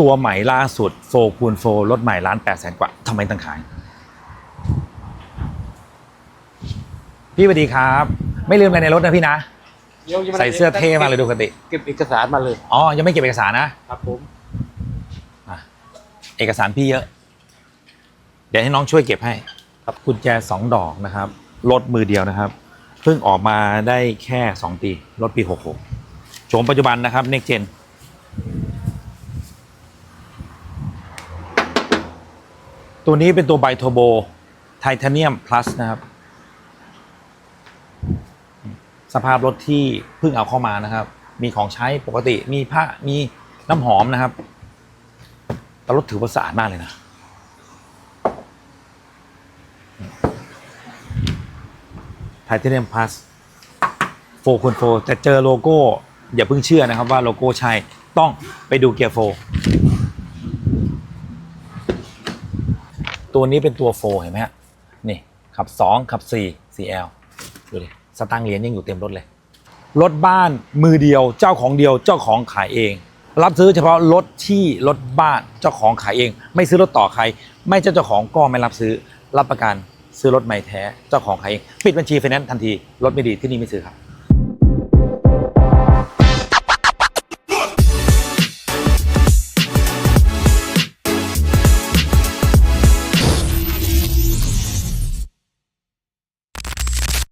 ตัวใหม่ล่าสุด4คูณ4รถใหม่ล้าน8แสนกว่าทำไมต้องขาย พี่สวัสดีครับ ไม่ลืมอะไรในรถนะพี่นะยังไม่ได้ใส่เสื้อเท่มากเลยดูปกติ เก็บเอกสารมาเลย อ๋อ ยังไม่เก็บเอกสารนะ ครับผมเอกสารพี่เยอะ เดี๋ยวให้น้องช่วยเก็บให้ ครับกุญแจสองดอกนะครับ รถมือเดียวนะครับ เพิ่งออกมาได้แค่สองปี รถปีหกหกโฉมปัจจุบันนะครับ next gen ตัวนี้เป็นตัวไบโทโบไทเทเนียมพลัสนะครับ สภาพรถที่เพิ่งเอาเข้ามานะครับ มีของใช้ปกติมีผ้ามีน้ำหอมนะครับ แต่รถถือว่าสะอาดมากเลยนะ ไทเทเนียมพลัสโฟคูณโฟแต่เจอโลโก้ อย่าเพิ่งเชื่อนะครับว่าโลโก้ใช่ต้องไปดูเกียร์โฟ ตัวนี้เป็นตัวโฟเห็นไหมฮะ นี่ขับ 2 ขับ4 4L ดูดิสตางค์เหรียญยังอยู่เต็มรถเลย รถบ้านมือเดียวเจ้าของเดียวเจ้าของขายเอง รับซื้อเฉพาะรถที่รถบ้านเจ้าของขายเอง ไม่ซื้อรถต่อใคร ไม่เจ้าเจ้าของก็ไม่รับซื้อรับประกันซื้อรถใหม่แท้เจ้าของขายเอง ปิดบัญชีไฟแนนซ์ทันทีรถไม่ดีที่นี่ไม่ซื้อครับ